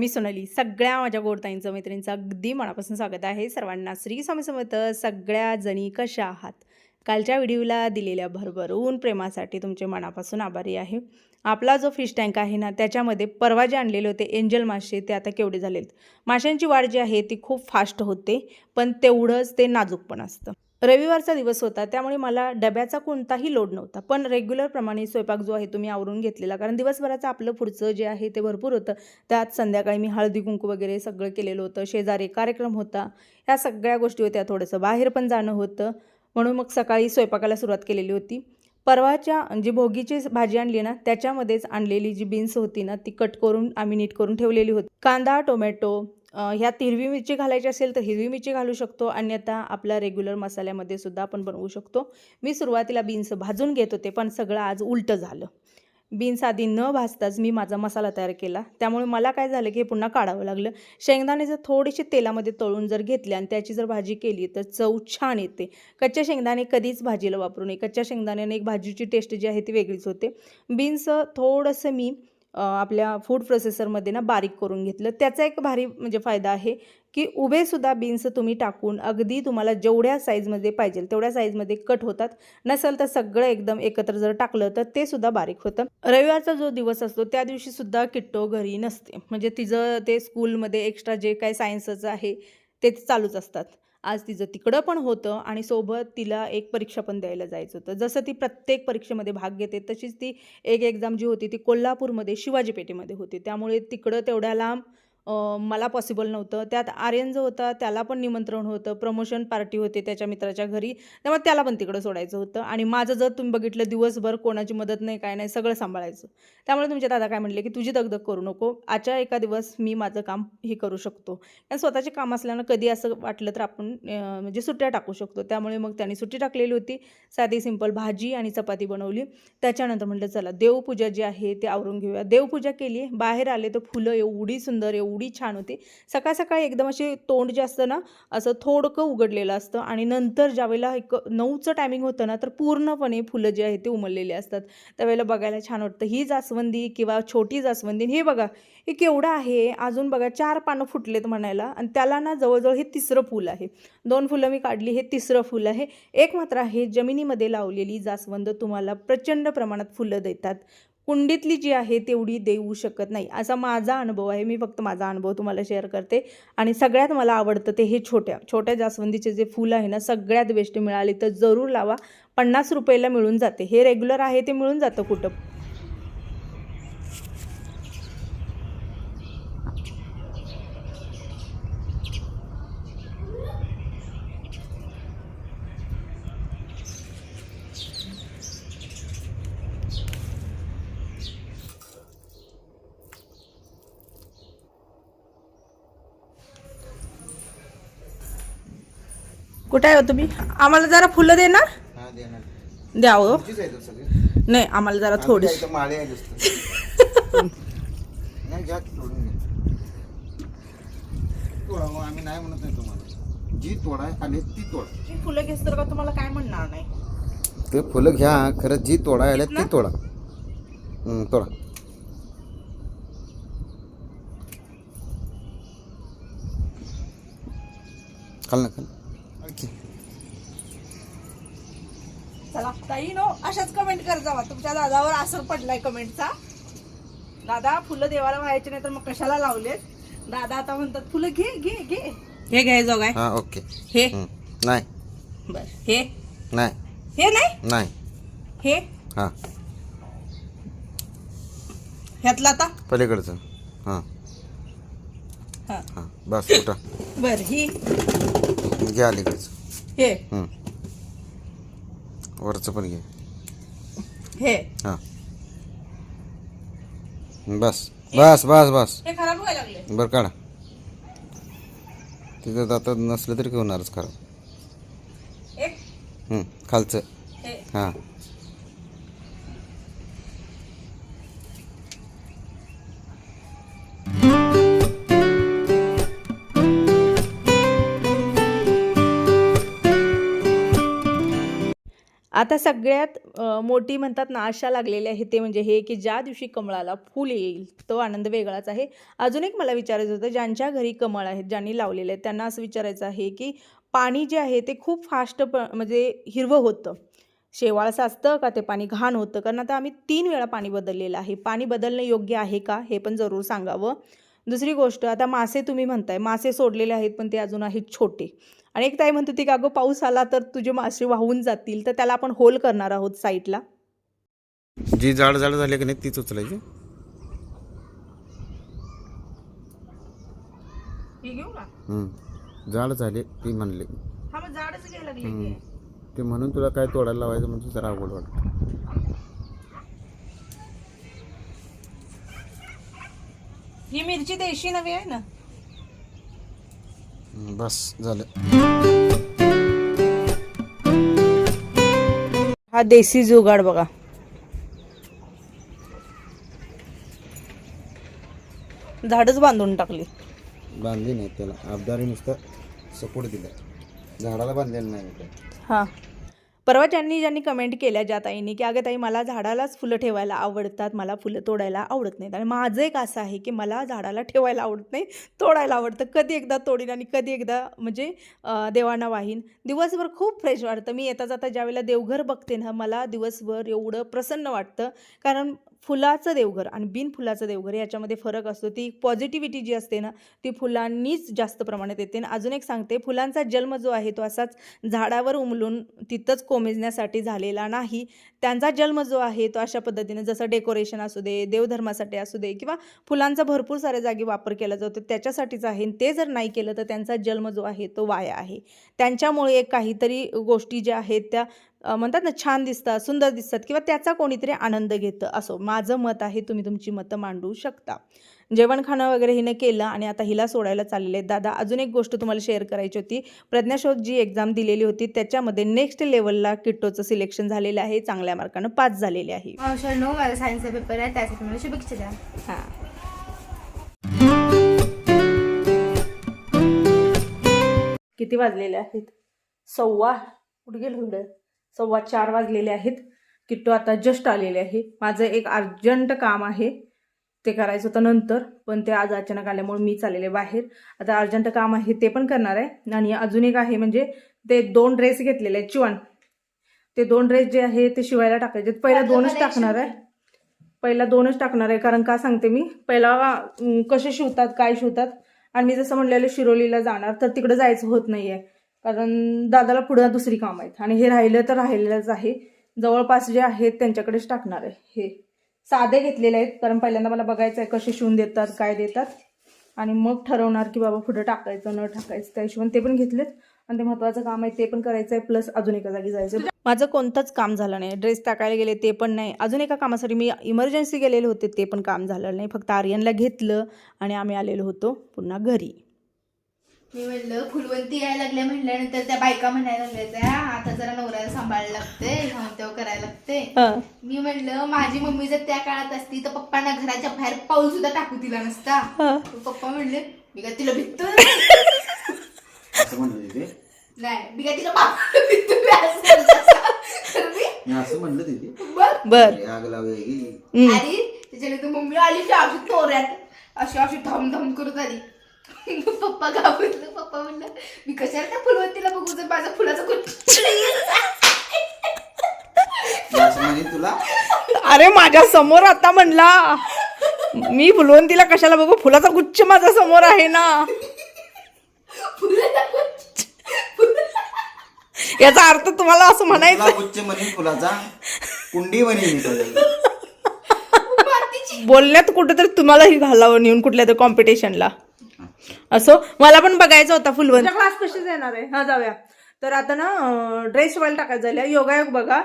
मी सोनाली सगळ्या माझ्या गोडताईंचं मैत्रिणींचं अगदी मनापासून स्वागत आहे. सर्वांना श्री स्वामी समर्थ सगळ्या जणी कशा आहात? कालच्या व्हिडिओला दिलेल्या भरभरून प्रेमासाठी तुमचे मनापासून आभारी आहे. आपला जो फिश टँक आहे ना त्याच्यामध्ये परवा जे आणलेले होते एंजल मासे ते आता केवढे झालेत? माशांची वाढ जी आहे ती खूप फास्ट होते पण तेवढंच ते नाजूक पण असतं. रविवारचा दिवस होता त्यामुळे मला डब्याचा कोणताही लोड नव्हता. पण रेग्युलरप्रमाणे स्वयंपाक जो आहे तो मी आवरून घेतलेला. कारण दिवसभराचं आपलं पुढचं जे आहे ते भरपूर होतं. त्यात संध्याकाळी मी हळदी कुंकू वगैरे सगळं केलेलं होतं. शेजारी कार्यक्रम होता. या सगळ्या गोष्टी होत्या थोडंसं. बाहेर पण जाणं होतं. म्हणून मग सकाळी स्वयंपाकाला सुरुवात केलेली होती. परवाच्या जी भोगीची भाजी आणली ना त्याच्यामध्येच आणलेली जी बीन्स होती ना ती कट करून आम्ही नीट करून ठेवलेली होती. कांदा टोमॅटो ह्यात हिरवी मिरची घालायची असेल तर हिरवी मिरची घालू शकतो. अन्यथा आपला रेग्युलर मसाल्यामध्ये सुद्धा आपण बनवू शकतो. मी सुरुवातीला बीन्स भाजून घेत होते पण सगळं आज उलटं झालं. बीन्स आधी न भाजताच मी माझा मसाला तयार केला. त्यामुळे मला काय झालं की हे पुन्हा काढावं लागलं. शेंगदाणे जर थोडेसे तेलामध्ये तळून जर घेतले आणि त्याची जर भाजी केली तर चव छान येते. कच्च्या शेंगदाणे कधीच भाजीला वापरू नये. कच्च्या शेंगदाण्याने एक भाजीची टेस्ट जी आहे ती वेगळीच होते. बीन्स थोडंसं मी आपल्या फूड प्रोसेसरमध्ये ना बारीक करून घेतलं. त्याचा एक भारी म्हणजे फायदा आहे की उभेसुद्धा बीन्स तुम्ही टाकून अगदी तुम्हाला जेवढ्या साईजमध्ये पाहिजे तेवढ्या साईजमध्ये कट होतात. नसेल तर सगळं एकदम एकत्र जर टाकलं तर ते सुद्धा बारीक होतं. रविवारचा जो दिवस असतो त्या दिवशी सुद्धा किट्टो घरी नसते. म्हणजे तिचं ते स्कूलमध्ये एक्स्ट्रा जे काय सायन्सचं आहे ते चालूच असतात. आज तिचं तिकडं पण होतं आणि सोबत तिला एक परीक्षा पण द्यायला जायचं होतं. जसं ती प्रत्येक परीक्षेमध्ये भाग घेते तशीच ती एक एक्झाम जी होती ती कोल्हापूरमध्ये शिवाजी पेठेमध्ये होती. त्यामुळे तिकडं तेवढ्या लांब मला पॉसिबल नव्हतं. त्यात आर्यन जो होता त्याला पण निमंत्रण होतं. प्रमोशन पार्टी होते त्याच्या मित्राच्या घरी. त्यामुळे त्याला पण तिकडं सोडायचं होतं. आणि माझं जर तुम्ही बघितलं दिवसभर कोणाची मदत नाही काय नाही सगळं सांभाळायचं. त्यामुळे तुमचे दादा काय म्हणले की तुझी दगदग करू नको. आजच्या एका दिवस मी माझं काम हे करू शकतो. कारण स्वतःचे काम असल्यानं कधी असं वाटलं तर आपण म्हणजे सुट्ट्या टाकू शकतो. त्यामुळे मग त्यांनी सुट्टी टाकलेली होती. साधी सिंपल भाजी आणि चपाती बनवली. त्याच्यानंतर म्हटलं चला देवपूजा जी आहे ते आवरून घेऊया. देवपूजा केली. बाहेर आले तर फुलं एवढी सुंदर एवढी एवढी छान होती. सकाळ सकाळी एकदम असे तोंड जे असतं ना असं थोडकं उघडलेलं असतं आणि नंतर ज्यावेळेला एक नऊचं टायमिंग होतं ना तर पूर्णपणे फुलं जे आहे ते उमललेले असतात. त्यावेळेला बघायला छान वाटतं ही जास्वंदी किंवा छोटी जास्वंदी हे बघा हे केवढं आहे अजून बघा चार पानं फुटलेत म्हणायला आणि त्याला ना जवळजवळ हे तिसरं फूल आहे. दोन फुलं मी काढली हे तिसरं फुल आहे. एक मात्र आहे जमिनीमध्ये लावलेली जास्वंद तुम्हाला प्रचंड प्रमाणात फुलं देतात. कुंडीतली जी आहे तेवढी देऊ शकत नाही. असा माझा अनुभव आहे. मी फक्त माझा अनुभव तुम्हाला शेअर करते. आणि सगळ्यात मला आवडतं ते हे छोट्या छोट्या जास्वंदीचे जे फुलं आहे ना सगळ्यात बेस्ट मिळाली तर जरूर लावा. पन्नास रुपयाला मिळून जाते. हे रेग्युलर आहे ते मिळून जातं कुठं? कुठे आहे हो तुम्ही? आम्हाला जरा फुलं देणार? हा देणार. द्या हो. सगळी. नाही आम्हाला जरा थोडी मग आम्ही नाही म्हणत नाही तुम्हाला. जी आली ती तोडा. फुलं घेस तर का तुम्हाला काय म्हणणार नाही? ते फुलं घ्या खरं जी तोडा आल्या ती तोडा. हं, तोडा. खाल ना खाल चला ताई नो अशाच कमेंट कर जावा. तुमच्या दादावर असर पडलाय कमेंटचा दादा फुलं देवाला व्हायचे नाही तर मग कशाला लावलेत? दादा आता म्हणतात फुलं घे घे घे. हे घ्याय जो काय. हा ओके. हे. नाही. बर. हे. नाही. हे नाही? नाही. हे. हा. ह्यातलं आता? पलीकडचं. हां. हा. हां बस उठा. बर ही. घ्या अलीकडचं. हे. हं. वरचं पण घे. हे. हां. बस बस बस बस. हे खराब व्हायला लागले. बरं काढा. तिथं आता नसलं तरी होणारच खराब एक. हं, खालचं. हे. हां. आता सगळ्यात मोठी म्हणतात ना आशा लागलेली आहे ते म्हणजे हे की ज्या दिवशी कमळाला फूल येईल तो आनंद वेगळाच आहे. अजून एक मला विचारायचं होतं ज्यांच्या घरी कमळ आहेत ज्यांनी लावलेले आहेत त्यांना असं विचारायचं आहे की पाणी जे आहे ते खूप फास्ट प म्हणजे हिरवं होतं. शेवाळचं असतं का ते पाणी घाण होतं? कारण आता आम्ही तीन वेळा पाणी बदललेलं आहे. पाणी बदलणं योग्य आहे का? हे पण जरूर सांगावं. दुसरी गोष्ट आता मासे तुम्ही म्हणताय मासे सोडलेले आहेत पण ते अजून आहेत छोटे. आणि एक ताई म्हणत होती का अगं पाऊस आला तर तुझे मासे वाहून जातील तर त्याला आपण होल करणार आहोत साईडला. जी जाड जाड झाली की नाही तीच उचलायची. घेऊ का? हम्म. जाड झाली ती म्हणली. हा हम्म. ते म्हणून तुला काय तोडायला लावायचं म्हणजे जरा अवघड वाटतं. ही मिरची देशी नवी आहे ना? बस झालं. हा देसी जुगाड बघा. झाडच बांधून टाकली. बांधली नाही त्याला. आबदारी नुसतं सपोर्ट दिला. झाडाला बांधलेलं नाही. हां. परवा ज्यांनी ज्यांनी कमेंट केल्या ज्या ताईंनी की अगं ताई मला झाडालाच फुलं ठेवायला आवडतात. मला फुलं तोडायला आवडत नाहीत. आणि माझं एक असं आहे की मला झाडाला ठेवायला आवडत नाही तोडायला आवडतं. कधी एकदा तोडीन आणि कधी एकदा म्हणजे देवांना वाहीन. दिवसभर खूप फ्रेश वाटतं. मी येता जाता ज्यावेळेला देवघर बघते ना मला दिवसभर एवढं प्रसन्न वाटतं. कारण फुलाचं देवघर आणि बिन फुलाचं देवघर याच्यामध्ये फरक असतो. ती पॉझिटिव्हिटी जी असते ना ती फुलांनीच जास्त प्रमाणात येते. आणि अजून एक सांगते फुलांचा जन्म जो आहे तो असाच झाडावर उमलून तिथंच कोमेजण्यासाठी झालेला नाही. त्यांचा जन्म जो आहे तो अशा पद्धतीने जसं डेकोरेशन असू दे देवधर्मासाठी असू दे किंवा फुलांचा भरपूर साऱ्या जागी वापर केला जातो त्याच्यासाठीच आहे. आणि ते जर नाही केलं तर त्यांचा जन्म जो आहे तो वाया आहे. त्यांच्यामुळे काहीतरी गोष्टी ज्या आहेत त्या म्हणतात ना छान दिसतात सुंदर दिसतात किंवा त्याचा कोणीतरी आनंद घेतं. असो माझं मत आहे तुम्ही तुमची मतं मांडू शकता. जेवण खाणं वगैरे हिनं केलं आणि आता हिला सोडायला चाललेले आहेत. दादा अजून एक गोष्ट तुम्हाला शेअर करायची होती. प्रज्ञाशोध जी एक्झाम दिलेली होती त्याच्यामध्ये नेक्स्ट लेवलला किट्टोचं सिलेक्शन झालेलं आहे. चांगल्या मार्कानं पास झालेले आहे. सायन्सचा पेपर आहे त्यासाठी मला शुभेच्छा द्या. हां. किती वाजलेले आहेत? सव्वा. कुठे गेलो सव्वा चार वाजलेले आहेत. किट्टू आता जस्ट आलेले आहे. माझं एक अर्जंट काम आहे. ते करायचं होतं नंतर पण ते आज अचानक आल्यामुळे मी चाललेले बाहेर. आता अर्जंट काम आहे ते पण करणार आहे. आणि अजून एक आहे म्हणजे ते दोन ड्रेस घेतलेले आहेत. चिवण ते दोन ड्रेस जे आहे ते शिवायला टाकायचे पहिला दोनच टाकणार आहे. पहिला दोनच टाकणार आहे. कारण का सांगते मी? पहिला कसे शिवतात काय शिवतात? आणि मी जसं म्हणलेलं शिरोलीला जाणार तर तिकडे जायचं होत नाही आहे कारण दादाला पुढं दुसरी कामं आहेत. आणि हे राहिलं तर राहिलेलंच आहे. जवळपास जे आहेत त्यांच्याकडेच टाकणार आहे. हे साधे घेतलेले आहेत. कारण पहिल्यांदा मला बघायचं आहे कसे शिवून देतात काय देतात. आणि मग ठरवणार की बाबा पुढं टाकायचं न टाकायचं त्या हिशोबाने ते पण घेतलेत. आणि ते महत्त्वाचं काम आहे ते पण करायचं आहे प्लस अजून एका जागी जायचं माझं कोणतंच काम झालं नाही. ड्रेस टाकायला गेले ते पण नाही. अजून एका कामासाठी मी इमर्जन्सी गेलेले होते ते पण काम झालं नाही. फक्त आर्यनला घेतलं आणि आम्ही आलेलो होतो पुन्हा घरी. मी म्हणलं फुलवंती यायला लागल्या म्हणल्यानंतर त्या बायका म्हणायला लागल्या त्या आता जरा नवऱ्याला सांभाळायला लागते त्याव करायला लागते हं. मी म्हणलं माझी मम्मी जर त्या काळात असती तर पप्पांना घराच्या बाहेर पाऊल सुद्धा टाकू दिला नसता. हं. पप्पा म्हणले मी काय तिला भित्त असं म्हणलं तिथे नाही मी काय तिला असं म्हणलं. तिथे बर. आग त्याच्यानंतर मम्मी आली की अशी तोऱ्यात अशी अशी धम धम करत आली. पप्पा घाबरलं पप्पा म्हणलं मी कशाला त्या फुलवंतीला बघू जर माझा फुलाचा कुठ म्हणजे तुला? अरे माझ्यासमोर आता म्हणला मी फुलवंतीला कशाला बघू? फुलाचा गुच्छ माझ्यासमोर आहे ना. याचा अर्थ तुम्हाला असं म्हणायचं तुला गुच्छ म्हणीन फुलाचा कुंडी म्हणीन मी तुला. बोलण्यात कुठेतरी तुम्हालाही घालावं नेऊन कुठल्या तरी कॉम्पिटिशनला असो मला पण बघायचं होता फुलवंत क्लास कशी येणार आहे. हा जाऊया. तर आता ना ड्रेस शिवायला टाकायचं झाल्या. योगायोग बघा.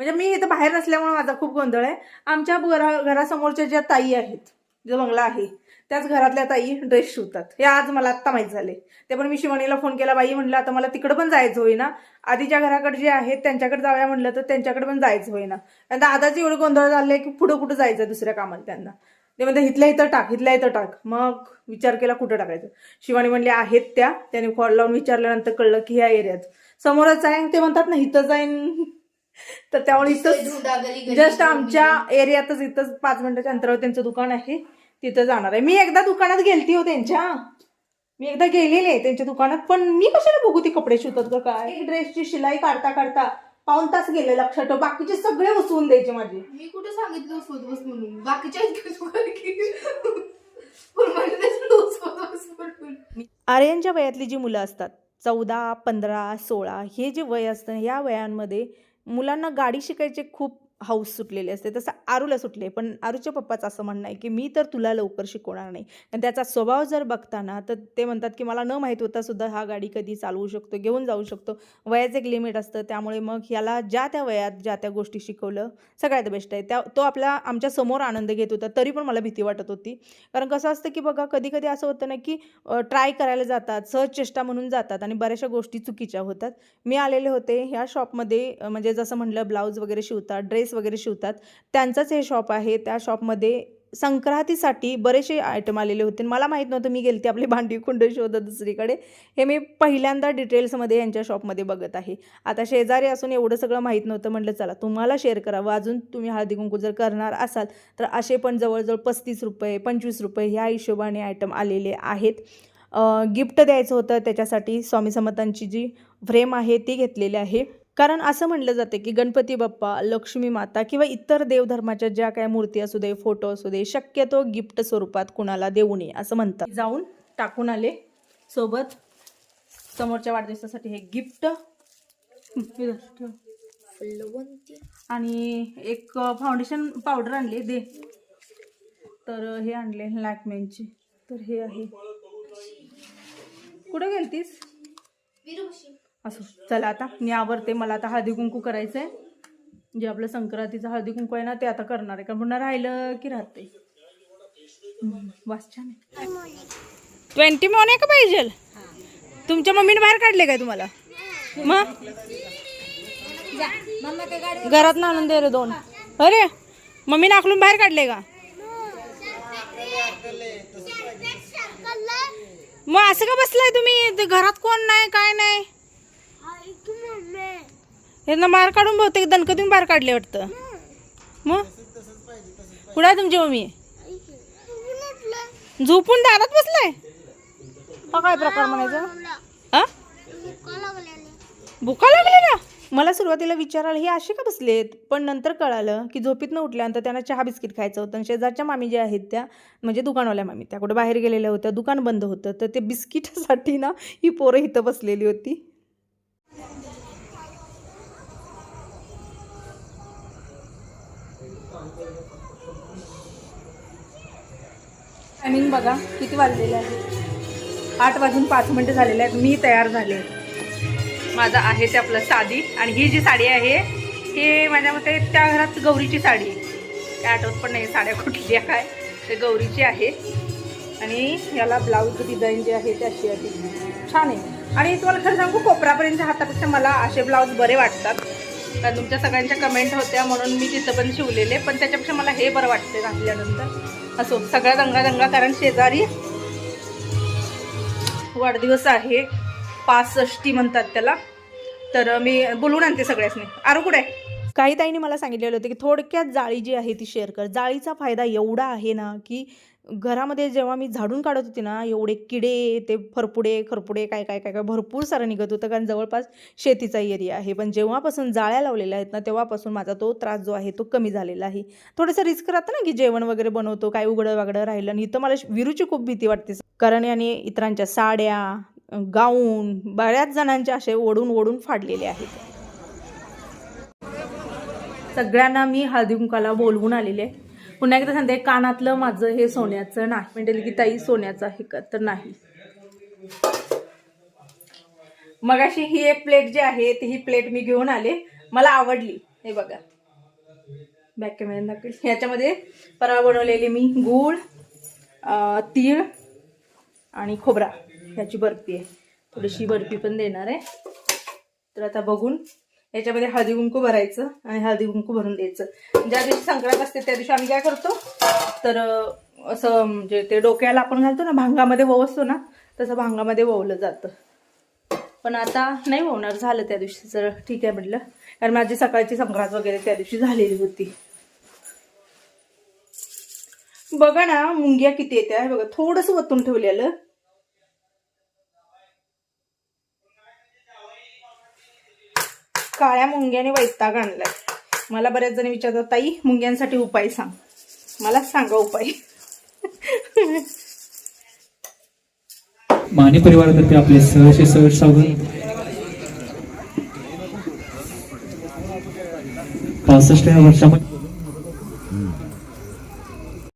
म्हणजे मी इथं बाहेर नसल्यामुळे माझा खूप गोंधळ आहे. आमच्या घरा घरासमोरच्या ज्या ताई आहेत जो बंगला आहे त्याच घरातल्या ताई ड्रेस शिवतात. हे आज मला आत्ता माहीत झाले. ते पण मी शिवणीला फोन केला बाई म्हणलं आता मला तिकडं पण जायचं होईना. आधीच्या घराकडे जे आहेत त्यांच्याकडे जाऊया म्हणलं तर त्यांच्याकडे पण जायचं होईना. आता आताच एवढं गोंधळ झाले की पुढं कुठं जायचं दुसऱ्या कामाला त्यांना. ते म्हणते इथल्या इथं टाक इथल्या इथं टाक. मग विचार केला कुठं टाकायचं? शिवानी म्हणले आहेत त्या. त्याने कॉल लावून विचारल्यानंतर कळलं की ह्या एरियात समोरच आहे ते म्हणतात ना इथं जाईन तर त्यामुळे इथंच जस्ट आमच्या एरियातच इथंच पाच मिनिटाच्या अंतरावर त्यांचं दुकान आहे. तिथं जाणार आहे. मी एकदा दुकानात गेलती हो त्यांच्या. मी एकदा गेलेले आहे त्यांच्या दुकानात पण मी कशाला बघू ती कपडे शिवतात का काय? एक ड्रेसची शिलाई काढता काढता. पाऊन तास गेले लक्षात ठेव. बाकीचे सगळे वसवून द्यायचे माझे. मी कुठे सांगितलं सोत बस म्हणून? बाकीच्या आर्यनच्या वयातली जी मुलं असतात चौदा पंधरा सोळा हे जे वय असतं या वयांमध्ये मुलांना गाडी शिकायचे खूप हौस सुटलेले असते तसं आरूला सुटले पण आरूच्या पप्पाचं असं म्हणणं आहे की मी तर तुला लवकर शिकवणार नाही. आणि त्याचा स्वभाव जर बघताना तर ते म्हणतात की मला न माहीत होता सुद्धा हा गाडी कधी चालवू शकतो घेऊन जाऊ शकतो. वयाचं एक लिमिट असतं त्यामुळे मग ह्याला ज्या त्या वयात ज्या त्या गोष्टी शिकवलं सगळ्यात बेस्ट आहे. त्या तो आपला आमच्यासमोर आनंद घेत होता तरी पण मला भीती वाटत होती. कारण कसं असतं की बघा कधी कधी असं होतं ना की ट्राय करायला जातात सहज चेष्टा म्हणून जातात आणि बऱ्याचशा गोष्टी चुकीच्या होतात. मी आलेले होते ह्या शॉपमध्ये म्हणजे जसं म्हटलं ब्लाऊज वगैरे शिवतात ड्रेस वगैरे शिवतात. त्यांचंच हे शॉप आहे. त्या शॉपमध्ये संक्रांतीसाठी बरेचसे आयटम आलेले होते. मला माहीत नव्हतं मी गेलते आपले भांडी कुंड शोधत दुसरीकडे. हे मी पहिल्यांदा डिटेल्समध्ये यांच्या शॉपमध्ये बघत आहे. आता शेजारी असून एवढं सगळं माहीत नव्हतं म्हटलं चला तुम्हाला शेअर करावं. अजून तुम्ही हळदी कुंकू जर करणार असाल तर असे पण जवळजवळ पस्तीस रुपये पंचवीस रुपये ह्या हिशोबाने आयटम आलेले आहेत. गिफ्ट द्यायचं होतं. त्याच्यासाठी स्वामी समर्थांची जी फ्रेम आहे ती घेतलेली आहे. कारण असं म्हटलं जाते की गणपती बाप्पा लक्ष्मी माता किंवा इतर देवधर्माच्या ज्या काय मूर्ती असू दे फोटो असू दे शक्यतो गिफ्ट स्वरूपात कुणाला देऊ नये असं म्हणतात. जाऊन टाकून आले सोबत. समोरच्या वाढदिवसासाठी हे गिफ्ट. आणि एक फाउंडेशन पावडर आणले दे. तर हे आणले लॅकमेनचे तर हे आहे. कुठं गेलतीस? असो चला आता. मी आवरते. मला आता हळदी कुंकू करायचं आहे जे आपलं संक्रांतीचं हळदी कुंकू आहे ना ते आता करणार आहे. कारण पुन्हा राहिलं की राहते. वास छान ट्वेंटी मोने का पाहिजे? तुमच्या मम्मीने बाहेर काढले काय तुम्हाला? मग? घरात ना आणून दे रे दोन. अरे मम्मीने आखलून बाहेर काढले का? मग असं का बसलाय तुम्ही? ते घरात कोण नाही काय नाही? यांना बाहेर काढून बहुतेक दणकतून बाहेर काढले वाटतं. मग? कुठं आहे तुमची मम्मी? झोपून दारात बसलाय? हा काय प्रकार म्हणायचा? भुका लागले ना मला सुरुवातीला विचारायला हे असे का बसलेत? पण नंतर कळालं की झोपीतनं उठल्यानंतर त्यांना चहा बिस्किट खायचं होतं. आणि शेजारच्या मामी ज्या आहेत त्या म्हणजे दुकानवाल्या मामी त्या कुठे बाहेर गेलेल्या होत्या दुकान बंद होतं. तर ते बिस्किटासाठी ना ही पोरं इथं बसलेली होती. टायमिंग बघा किती वाजलेले आहे? आठ वाजून पाच मिनटं झालेले आहेत. मी तयार झाले माझं आहे ते आपलं साधी. आणि ही जी साडी आहे ही माझ्या मते त्या घरात गौरीची साडी आहे. काय आठवत पण नाही साड्या कुठली काय. ते गौरीची आहे. आणि याला ब्लाऊज डिझाईन जे आहे ते अशी आहे. छान आहे. आणि तुम्हाला खरं सांगू कोपरापर्यंतच्या हातापेक्षा मला असे ब्लाऊज बरे वाटतात. कारण तुमच्या सगळ्यांच्या कमेंट होत्या म्हणून मी तिथं पण शिवलेले. पण त्याच्यापेक्षा मला हे बरं वाटते घातल्यानंतर. असो सगळा दंगा दंगा कारण शेजारी वाढदिवस आहे. पासष्टी म्हणतात त्याला. तर मी बोलून आणते सगळ्यासनी. आरू कुठे काही ताईंनी मला सांगितलेलं होतं की थोडक्यात जाळी जी आहे ती शेअर कर. जाळीचा फायदा एवढा आहे ना की घरामध्ये जेव्हा मी झाडून काढत होते ना एवढे किडे ते फरपुडे खरपुडे काय काय काय काय भरपूर सारं निघत होतं. कारण जवळपास शेतीचा एरिया आहे. पण जेव्हापासून जाळ्या लावलेल्या आहेत ना तेव्हापासून माझा तो त्रास जो आहे तो कमी झालेला आहे. थोडंसं रिस्क राहतं ना की जेवण वगैरे बनवतो काय उघडं वागडं राहिलं. आणि इथं मला विरूची खूप भीती वाटते. कारण याने इतरांच्या साड्या गाऊन बऱ्याच जणांचे असे ओढून ओढून फाडलेले आहेत. सगळ्यांना मी हळदी कुंकाला बोलवून आलेले आहे. पुन्हा एकदा सांगते कानातलं माझं हे सोन्याचं नाही. म्हणजे की ताई सोन्याचं आहे का? तर नाही. मग अशी ही एक प्लेट जी आहे ती ही प्लेट मी घेऊन आले. मला आवडली. हे बघा. बॅक कॅमेरा ह्याच्यामध्ये परवा बनवलेली मी गूळ तीळ आणि खोबरा. ह्याची बर्फी आहे. थोडीशी बर्फी पण देणार आहे. तर आता बघून याच्यामध्ये हळदी कुंकू भरायचं आणि हळदी कुंकू भरून द्यायचं. ज्या दिवशी संक्रांत असते त्या दिवशी आम्ही काय करतो? तर असं म्हणजे ते डोक्याला आपण घालतो ना भांगामध्ये ववसतो ना तसं भांगामध्ये ववलं जातं. पण आता नाही होणार झालं त्या दिवशी जर ठीक आहे म्हटलं. कारण माझी सकाळची संक्रांत वगैरे त्या दिवशी झालेली होती. बघा ना मुंग्या किती येत्या बघा थोडंसं वतून ठेवलेलं. काळ्या मुंग्याने वैताग आणलाय. मला बऱ्याच जणी विचारतात ताई मुंग्यांसाठी उपाय सांग. मला सांगा उपाय. माने परिवारातर्फे आपले सहर्ष सहर्ष स्वागत पासष्टव्या वर्षामध्ये.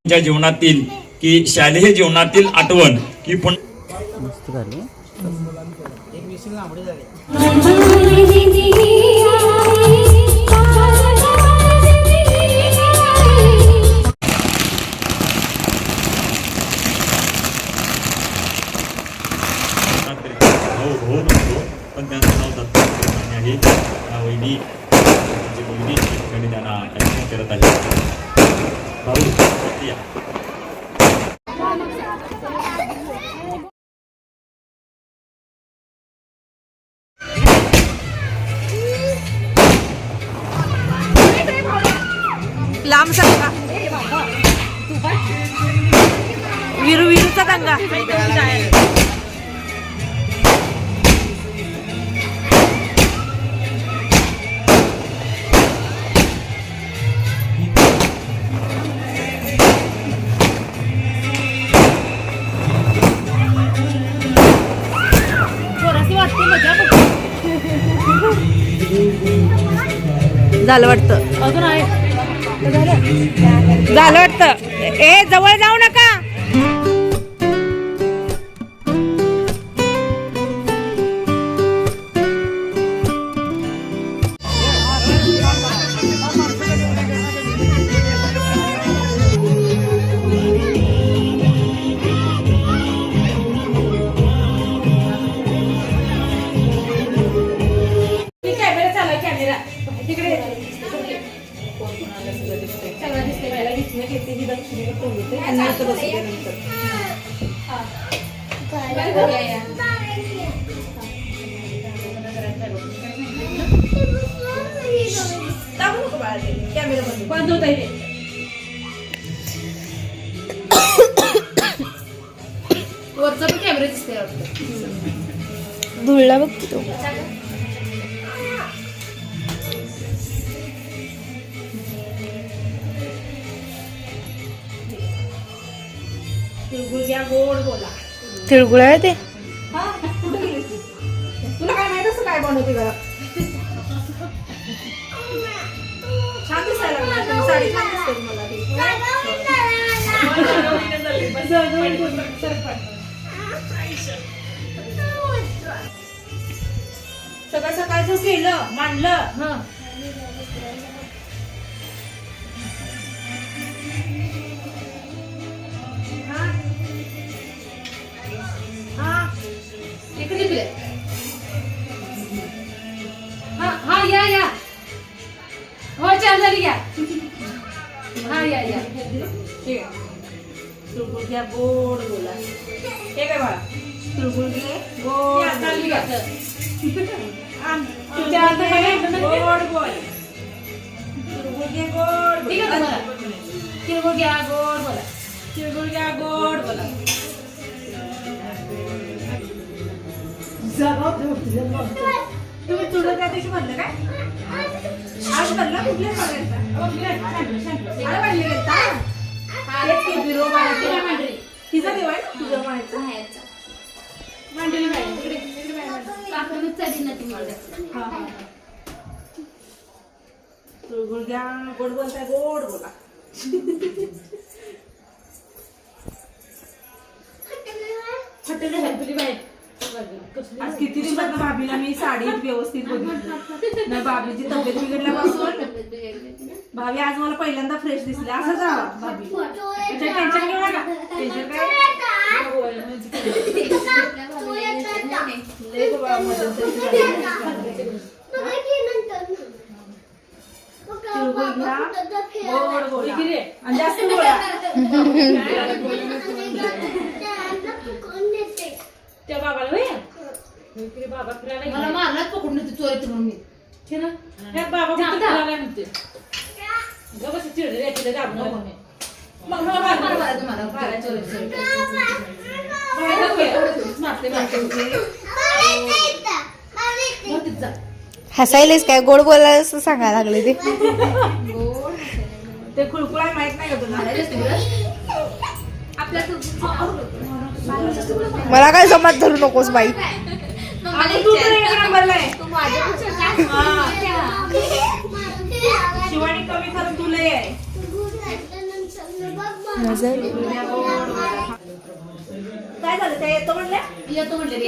ज्या जीवनातील की शालेय जीवनातील आठवण की पण भाऊ झालं वाटतं. झालं वाटतं. ए जवळ जाऊ नका. दाबू नको बाळा ते. कॅमेरा बंद बंद होत आहे ते. वरचा पण कॅमेरा दिसते वाटतं धुळला बघ तो तिळगुळ घ्या गोड बोला तिळगुळ आहे हा तू? तुला काय माहीत असं काय बनवते घरात साडी छान दिसते तुम्हाला. सकाळ सकाळचं केलं मांडलं हा. हा. हा हा या या हो चाल झाली या या या. ठीक आहे तिळगुळ घ्या गोड बोला. हे काय बाळा? तिळगुळ घे गोड तुझ्या गोड बोल. तिळगुळ घे गोड ठीक आहे. तुम्हाला? तिळगुळ घ्या गोड बोला. तिळगुळ घ्या गोड बोला. तुम्ही तुझं त्या दिवशी म्हणलं काय? तिचा देव आहे तुझं म्हणायचं मांडली हा, गोड बोलताय गोड बोला हॉटेल हॅपली बाई आज किती दिवसात भाभीला मी साडी व्यवस्थित बघितली. भाभीची तब्येत बिघडल्यापासून. भाभी आज मला पहिल्यांदा फ्रेश दिसले. असं जा भाभी. टेन्शन घेऊ नका. टेन्शन काय? बाबा त्या बाबाला होय? मला मारणार पकडून होती चोर येते म्हणून मी. मार मारा तुम्हाला काय. मारते, मारते. जा. गोड बोलायला असं सांगायला लागले ते. ते माहीत नाही का तुला? मारायला असते बरं. आपल्या मला काय जमात धरू नकोस बाई. तू. तू काय झालं? त्या येतो म्हणल्या? येतो म्हणले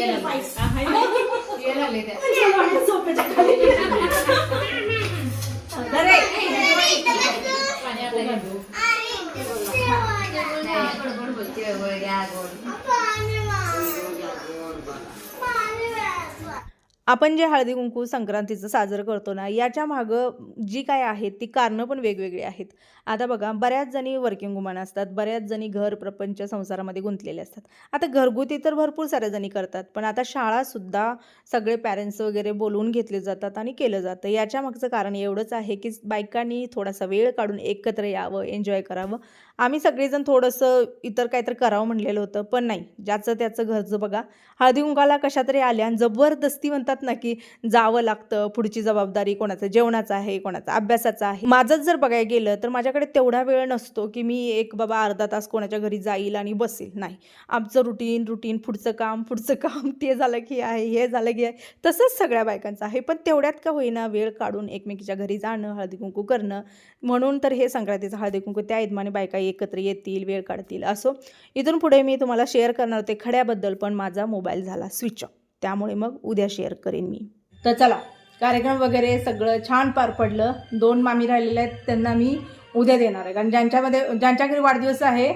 आपण जे हळदी कुंकू संक्रांतीचं साजरं करतो ना याच्या मागं जी काय आहेत ती कारणं पण वेगवेगळी आहेत. आता बघा बऱ्याच जणी वर्किंग वुमन असतात बऱ्याच जणी घर प्रपंच संसारामध्ये गुंतलेले असतात. आता घरगुती तर भरपूर साऱ्या जणी करतात पण आता शाळासुद्धा सगळे पॅरेंट्स वगैरे बोलवून घेतले जातात आणि केलं जातं. याच्या मागचं कारण एवढंच आहे की बायकांनी थोडासा वेळ काढून एकत्र यावं एन्जॉय करावं. आम्ही सगळेजण थोडंसं इतर काहीतरी करावं म्हणलेलं होतं पण नाही. ज्याचं त्याचं घरचं बघा. हळदी कुंकाला कशा तरी आल्या आणि जबरदस्ती म्हणतात ना की जावं लागतं पुढची जबाबदारी कोणाचं जेवणाचं आहे कोणाचा अभ्यासाचा आहे. माझंच जर बघायला गेलं तर माझ्याकडे तेवढा वेळ नसतो की मी एक बाबा अर्धा तास कोणाच्या घरी जाईल आणि बसेल. नाही. आमचं रुटीन रुटीन पुढचं काम पुढचं काम ते झालं की आहे हे झालं की आहे. तसंच सगळ्या बायकांचं आहे. पण तेवढ्यात का होईना वेळ काढून एकमेकीच्या घरी जाणं हळदी कुंकू करणं. म्हणून तर हे संक्रांतीचं हळदी कुंकू त्या इदमाने बायका एकत्र येतील वेळ काढतील असो. इथून पुढे मी तुम्हाला शेअर करणार होते खड्याबद्दल पण माझा मोबाईल झाला स्विच ऑफ त्यामुळे मग उद्या शेअर करेन मी. तर चला कार्यक्रम वगैरे सगळं छान पार पडलं. दोन मामी राहिलेले आहेत त्यांना मी उद्या देणार आहे. कारण ज्यांच्यामध्ये ज्यांच्या घरी वाढदिवस आहे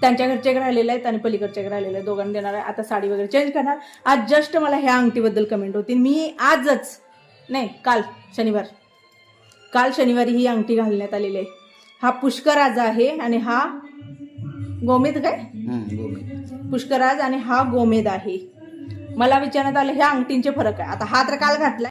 त्यांच्या घरचे एक राहिलेले आहेत आणि पलीकडचे एक राहिलेले आहेत. दोघांना देणार आहे. आता साडी वगैरे चेंज करणार. आज जस्ट मला ह्या अंगठीबद्दल कमेंट होती मी आजच नाही काल शनिवार. काल शनिवारी ही अंगठी घालण्यात आलेली आहे. हा पुष्कराज आहे आणि हा गोमेद काय. पुष्कराज आणि हा गोमेद आहे. मला विचारण्यात आलं ह्या अंगठींचे फरक आहे. आता हा तर काल घातला